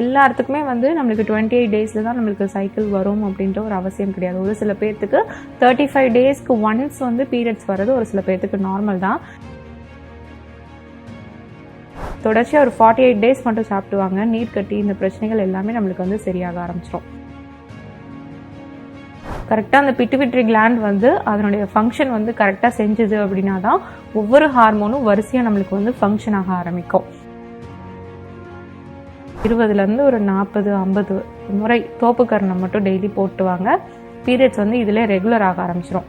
எல்லாத்துக்குமே வந்து நம்மளுக்கு டுவெண்ட்டி எயிட் டேஸில் தான் நம்மளுக்கு சைக்கிள் வரும் அப்படின்ற ஒரு அவசியம் கிடையாது. ஒரு சில பேர்த்துக்கு தேர்ட்டி ஃபைவ் டேஸ்க்கு ஒன்ஸ் வந்து பீரியட்ஸ் வர்றது ஒரு சில பேர்த்துக்கு நார்மல் தான். தொடர்ச்சியாக ஒரு ஃபார்ட்டி எயிட் டேஸ் மட்டும் சாப்பிடுவாங்க. நீர் கட்டி இந்த பிரச்சனைகள் எல்லாமே நம்மளுக்கு வந்து சரியாக ஆரம்பிச்சிடும் கரெக்டாக அந்த பிட்டுவிட்ரி கிளாண்ட் வந்து அதனுடைய ஃபங்க்ஷன் வந்து கரெக்டாக செஞ்சுது அப்படின்னா தான் ஒவ்வொரு ஹார்மோனும் வரிசையாக நம்மளுக்கு வந்து ஃபங்க்ஷன் ஆக ஆரம்பிக்கும். இருபதுலேருந்து ஒரு நாற்பது ஐம்பது முறை தோப்புக்கரணம் மட்டும் டெய்லி போட்டுவாங்க. பீரியட்ஸ் வந்து இதில் ரெகுலர் ஆக ஆரம்பிச்சிடும்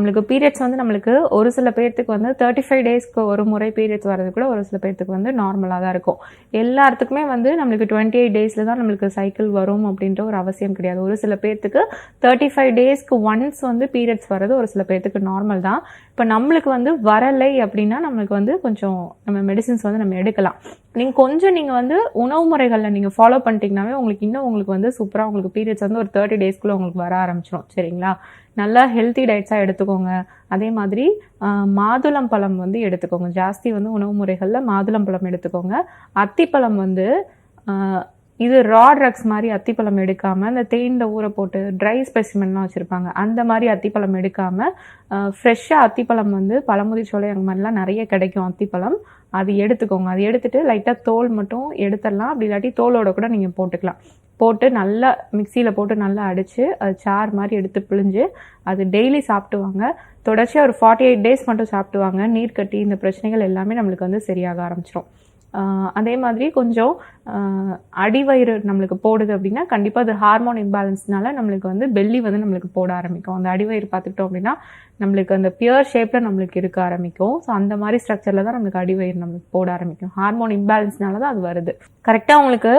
நம்மளுக்கு பீரியட்ஸ் வந்து நம்மளுக்கு ஒரு சில பேர்த்துக்கு வந்து தேர்ட்டி ஃபைவ் டேஸ்க்கு ஒரு முறை பீரியட்ஸ் வர்றது கூட ஒரு சில பேர்த்துக்கு வந்து நார்மலாக தான் இருக்கும். எல்லாத்துக்குமே வந்து நம்மளுக்கு டுவெண்ட்டி எயிட் டேஸில் தான் நம்மளுக்கு சைக்கிள் வரும் அப்படின்ற ஒரு அவசியம் கிடையாது. ஒரு சில பேர்த்துக்கு தேர்ட்டி ஃபைவ் டேஸ்க்கு ஒன்ஸ் வந்து பீரியட்ஸ் வர்றது ஒரு சில பேர்த்துக்கு நார்மல் தான். இப்போ நம்மளுக்கு வந்து வரலை அப்படின்னா நம்மளுக்கு வந்து கொஞ்சம் நம்ம மெடிசின்ஸ் வந்து நம்ம எடுக்கலாம். நீங்கள் கொஞ்சம் நீங்கள் வந்து உணவு முறைகளில் நீங்கள் ஃபாலோ பண்ணிட்டீங்கனாவே உங்களுக்கு இன்னும் உங்களுக்கு வந்து சூப்பராக உங்களுக்கு பீரியட்ஸ் வந்து ஒரு தேர்ட்டி டேஸ்க்குள்ளே உங்களுக்கு வர ஆரம்பிச்சிடும் சரிங்களா? நல்லா ஹெல்த்தி டயட்ஸாக எடுத்துக்கோங்க. அதே மாதிரி மாதுளம் பழம் வந்து எடுத்துக்கோங்க. ஜாஸ்தி வந்து உணவு முறைகளில் மாதுளம் பழம் எடுத்துக்கோங்க. அத்திப்பழம் வந்து இது ரா ட்ரக்ஸ் மாதிரி அத்திப்பழம் எடுக்காமல் இந்த தேனில் ஊற போட்டு ட்ரை ஸ்பெசிமென்லாம் வச்சுருப்பாங்க. அந்த மாதிரி அத்திப்பழம் எடுக்காமல் ஃப்ரெஷ்ஷாக அத்திப்பழம் வந்து பழமுதி சோலை அந்த மாதிரிலாம் நிறைய கிடைக்கும் அத்திப்பழம். அது எடுத்துக்கோங்க. அது எடுத்துட்டு லைட்டாக தோல் மட்டும் எடுத்துடலாம். அப்படி இல்லாட்டி தோலோட கூட நீங்கள் போட்டுக்கலாம். போட்டு நல்லா மிக்சியில் போட்டு நல்லா அடித்து அது சார் மாதிரி எடுத்து பிழிஞ்சு அது டெய்லி சாப்பிட்டுவாங்க. தொடர்ச்சியாக ஒரு ஃபார்ட்டி எயிட் டேஸ் மட்டும் சாப்பிட்டுவாங்க. நீர் கட்டி இந்த பிரச்சனைகள் எல்லாமே நம்மளுக்கு வந்து சரியாக ஆரம்பிச்சிடும் அதே மாதிரி கொஞ்சம் அடிவயிறு நம்மளுக்கு போடுது அப்படின்னா கண்டிப்பாக அது ஹார்மோன் இம்பேலன்ஸ்னால நம்மளுக்கு வந்து பெல்லி வந்து நம்மளுக்கு போட ஆரம்பிக்கும். அந்த அடிவயிறு பார்த்துக்கிட்டோம் அப்படின்னா நம்மளுக்கு அந்த பியர் ஷேப்பில் நம்மளுக்கு இருக்க ஆரம்பிக்கும். ஸோ அந்த மாதிரி ஸ்ட்ரக்சரில் தான் நம்மளுக்கு அடிவயிறு நம்மளுக்கு போட ஆரம்பிக்கும். ஹார்மோன் இம்பேலன்ஸ்னால தான் அது வருது. கரெக்டாக உங்களுக்கு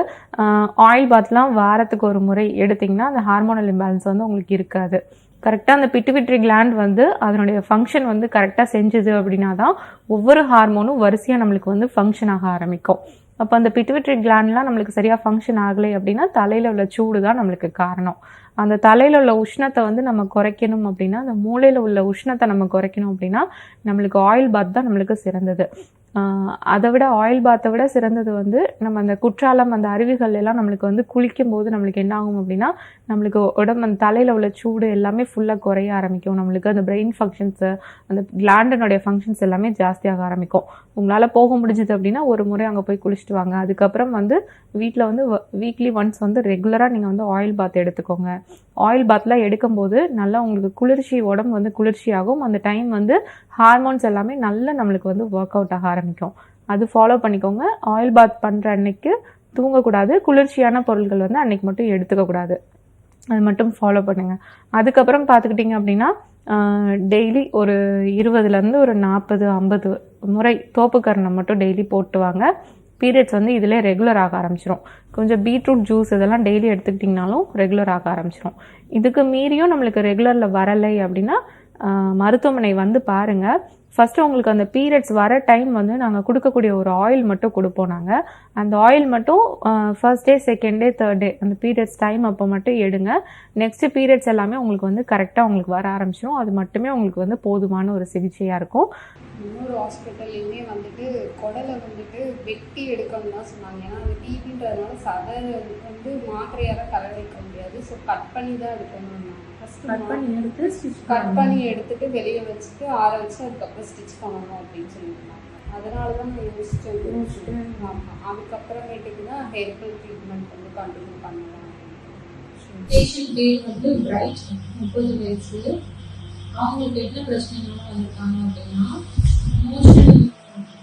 ஆயில் பாத்லாம் வாரத்துக்கு ஒரு முறை எடுத்திங்கன்னா அந்த ஹார்மோனல் இம்பேலன்ஸ் வந்து உங்களுக்கு இருக்காது. கரெக்டாக அந்த பிட்டுவிட்ரி கிளாண்ட் வந்து அதனுடைய ஃபங்க்ஷன் வந்து கரெக்டாக செஞ்சுது அப்படின்னா தான் ஒவ்வொரு ஹார்மோனும் வரிசையாக நம்மளுக்கு வந்து ஃபங்க்ஷன் ஆக ஆரம்பிக்கும். அப்போ அந்த பிட்டுவிட்ரி கிளாண்ட்லாம் நம்மளுக்கு சரியாக ஃபங்க்ஷன் ஆகலை அப்படின்னா தலையில் உள்ள சூடு தான் நம்மளுக்கு காரணம். அந்த தலையில் உள்ள உஷ்ணத்தை வந்து நம்ம குறைக்கணும் அப்படின்னா அந்த மூளையில் உள்ள உஷ்ணத்தை நம்ம குறைக்கணும் அப்படின்னா நம்மளுக்கு ஆயில் பாத் தான் நம்மளுக்கு சிறந்தது. அதை விட ஆயில் பாத்தை விட சிறந்தது வந்து நம்ம அந்த குற்றாலம் அந்த அருவிகள் எல்லாம் நம்மளுக்கு வந்து குளிக்கும் போது நம்மளுக்கு என்ன ஆகும் அப்படின்னா நம்மளுக்கு உடம்பு அந்த தலையில் உள்ள சூடு எல்லாமே ஃபுல்லாக குறைய ஆரம்பிக்கும். நம்மளுக்கு அந்த பிரெயின் ஃபங்க்ஷன்ஸு அந்த கிளாண்டனுடைய ஃபங்க்ஷன்ஸ் எல்லாமே ஜாஸ்தியாக ஆரம்பிக்கும். உங்களால் போக முடிஞ்சது அப்படின்னா ஒரு முறை அங்கே போய் குளிச்சுட்டு வாங்க. அதுக்கப்புறம் வந்து வீட்டில் வந்து வீக்லி ஒன்ஸ் வந்து ரெகுலராக நீங்கள் வந்து ஆயில் பாத் எடுத்துக்கோங்க. ஆயில் பாத்லாம் எடுக்கும்போது நல்லா உங்களுக்கு குளிர்ச்சி உடம்பு வந்து குளிர்ச்சியாகும். அந்த டைம் வந்து ஹார்மோன்ஸ் எல்லாமே நல்லா நம்மளுக்கு வந்து ஒர்க் அவுட் ஆக ஆரம்பிக்கும். அது ஃபாலோ பண்ணிக்கோங்க. ஆயில் பாத் பண்ணுற அன்னைக்கு தூங்கக்கூடாது. குளிர்ச்சியான பொருட்கள் வந்து அன்னைக்கு மட்டும் எடுத்துக்கக்கூடாது அது மட்டும் ஃபாலோ பண்ணுங்கள் அதுக்கப்புறம் பார்த்துக்கிட்டிங்க அப்படின்னா டெய்லி ஒரு இருபதுலேருந்து ஒரு நாற்பது ஐம்பது முறை தோப்புக்கரணம் மட்டும் டெய்லி போட்டுவாங்க பீரியட்ஸ் வந்து இதிலே ரெகுலர் ஆக ஆரம்பிச்சிடும் கொஞ்சம் பீட்ரூட் ஜூஸ் இதெல்லாம் டெய்லி எடுத்துக்கிட்டிங்கனாலும் ரெகுலர் ஆக ஆரம்பிச்சிடும் இதுக்கு மீறியும் நம்மளுக்கு ரெகுலரில் வரலை அப்படின்னா மருத்துவமனை வந்து பாருங்கள் ஃபஸ்ட்டு உங்களுக்கு அந்த பீரியட்ஸ் வர டைம் வந்து நாங்கள் கொடுக்கக்கூடிய ஒரு ஆயில் மட்டும் கொடுப்போம் நாங்கள் அந்த ஆயில் மட்டும் first day second day third day அந்த பீரியட்ஸ் டைம் அப்போ மட்டும் எடுங்க. நெக்ஸ்ட் பீரியட்ஸ் எல்லாமே உங்களுக்கு வந்து கரெக்டாக உங்களுக்கு வர ஆரம்பிச்சிடும் அது மட்டுமே உங்களுக்கு வந்து போதுமான ஒரு சிகிச்சையாக இருக்கும். இன்னொரு ஹாஸ்பிட்டல்லையுமே வந்துட்டு குடலை வந்துட்டு வெட்டி எடுக்கணும்னு தான் சொன்னாங்க. ஏன்னா அந்த டிபின்றதுனால சதை வந்து மாத்திரையால கலர் வைக்க முடியாது. ஸோ கட் பண்ணி தான் எடுக்கணும்னாங்க. கட் பண்ணி எடுத்து ஸ்டிச் கட் பண்ணி எடுத்துட்டு வெளியே வச்சுட்டு ஆற வச்சு அதுக்கப்புறம் ஸ்டிச் பண்ணணும் அப்படின்னு சொல்லியிருந்தாங்க. அதனால தான் நான் யோசிச்சேன் ஆமாம் அதுக்கப்புறமேட்டுக்கு தான் ஹெர்பல் ட்ரீட்மெண்ட் வந்து கண்டினியூ பண்ணலாம் பேஷண்ட் பேர் வந்து பிரைட் முப்பது வயசு. அவங்களுக்கு என்ன பிரச்சனைனால வந்திருக்காங்க அப்படின்னா மோஷன்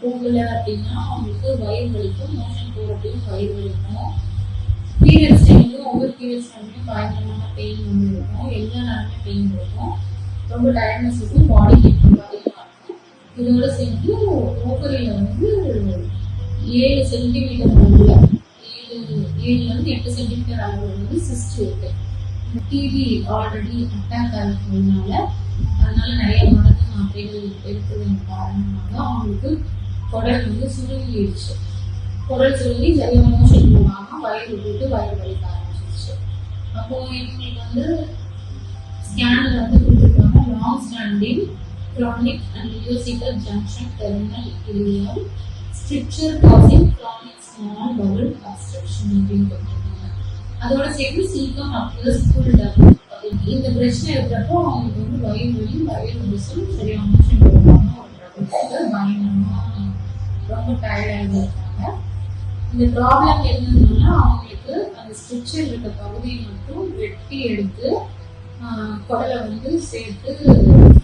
போகல அப்படின்னா அவங்களுக்கு வயிறு வலிக்கும் மோஷன் போகிறப்பையும் வயிறு வலிக்கும். பீரியட்ஸ் டைம்ல ஒவ்வொரு பீரியட்ஸ் டைம்லையும் பயங்கரமான பெயின் வந்து இருக்கும். எல்லா நேரமே பெயின் இருக்கும். ரொம்ப டயர்ட்னஸ் இருக்கும். பாடி இருக்கும். இதோட சேர்ந்து ஓவரியில் வந்து ஏழு சென்டிமீட்டர் அளவுல ஏழு ஏழுலேருந்து எட்டு சென்டிமீட்டர் அளவு வந்து சிஸ்ட் இருக்கு. டிவி ஆல்ரெடி அட்டாக் ஆகிறதுனால அதனால நிறைய மருந்து மாத்திரைகள் எடுத்ததன் காரணமாக அவங்களுக்கு குடல் வந்து சுருங்கிடுச்சு. குடல் சுருங்கி சரியான மோஷன் போகாம வயிறு போட்டு வயிறு வலிக்க அப்போ இவங்களுக்கு வந்து ஸ்கேனில் வந்து கொடுத்துருக்காங்க. Long standing chronic and musical junction terminal ileum stricture causing chronic small bowel obstruction அப்படின்னு கொடுத்துருக்காங்க. அதோட சேர்த்து சீக்கம் அப்ளஸ் ஃபுல் டபுள் இந்த பிரச்சனை இருக்கிறப்போ அவங்களுக்கு வந்து வயிறு வலி வயிறு முடிச்சும் சரியாக மோஷன் போகாம ஒரு ரொம்ப டயர்டாக இருந்திருக்காங்க. இந்த ப்ராப்ளம் என்னன்னா அவங்களுக்கு அந்த ஸ்ட்ரிச்சர் இருக்க பகுதியை மட்டும் வெட்டி எடுத்து குடலை வந்து சேர்த்து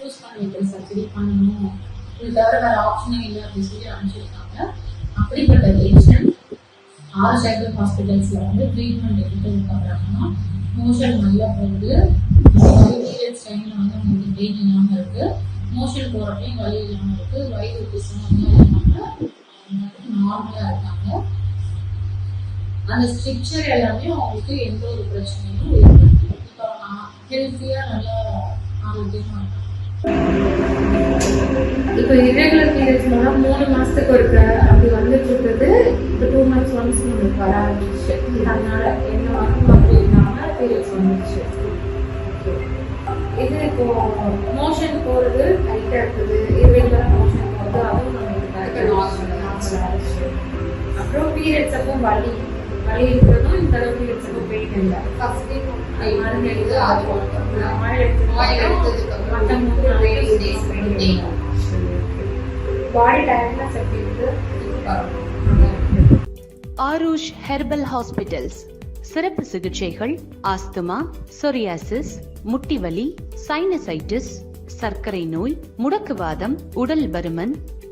யூஸ் பண்ணிட்டு சர்ஜரி பண்ணணும். இது தவிர வேற ஆப்ஷனே இல்லை அப்படின்னு சொல்லி அனுப்பிச்சிருக்காங்க. அப்படிப்பட்ட பேஷண்ட் ஆர் சைக்கிள் ஹாஸ்பிட்டல்ஸில் வந்து ட்ரீட்மெண்ட் எடுத்ததுக்கு அப்புறமா மோஷன் நல்லா போகுது. பீரியட்ஸ் டைமில் வந்து அவங்களுக்கு பெயின் இல்லாமல் இருக்குது மோஷன் போகிறப்பையும் வலி இல்லாமல் இருக்குது வயிறு பிசனம் இல்லாமல் நார்மலாக இருக்காங்க. அந்த ஸ்ட்ரிக்சர் எல்லாமே அவங்களுக்கு எந்த ஒரு பிரச்சனையும் இல்லை. இப்போ ஹெல்த்தியா நல்லா ஆரோக்கியமா இருக்காங்க இப்போ periods மூலம் மூணு மாசத்துக்கு ஒருக்க அப்படி வந்துட்டு இருக்குது. இப்போ டூ மந்த்ஸ் ஒன்ஸ் நம்மளுக்கு வர ஆரம்பிச்சு அதனால என்ன வரும் அப்படி இல்லாம பீரியட்ஸ் வந்துச்சு இது இப்போ மோஷன் போறது டைட்டா இருக்குது. irregular மோஷன் போறது அதுவும் நம்மளுக்கு அப்புறம் பீரியட்ஸ் அப்போ வலி. இருக்கு. ஆரூஷ் ஹெர்பல் ஹாஸ்பிட்டல்ஸ் சிறப்பு சிகிச்சைகள் ஆஸ்துமா சொரியாசிஸ் முட்டிவலி சைனசைட்டிஸ் சர்க்கரை நோய் முடக்குவாதம் உடல் பருமன்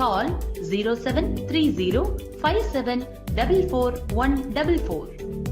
call 0730 5744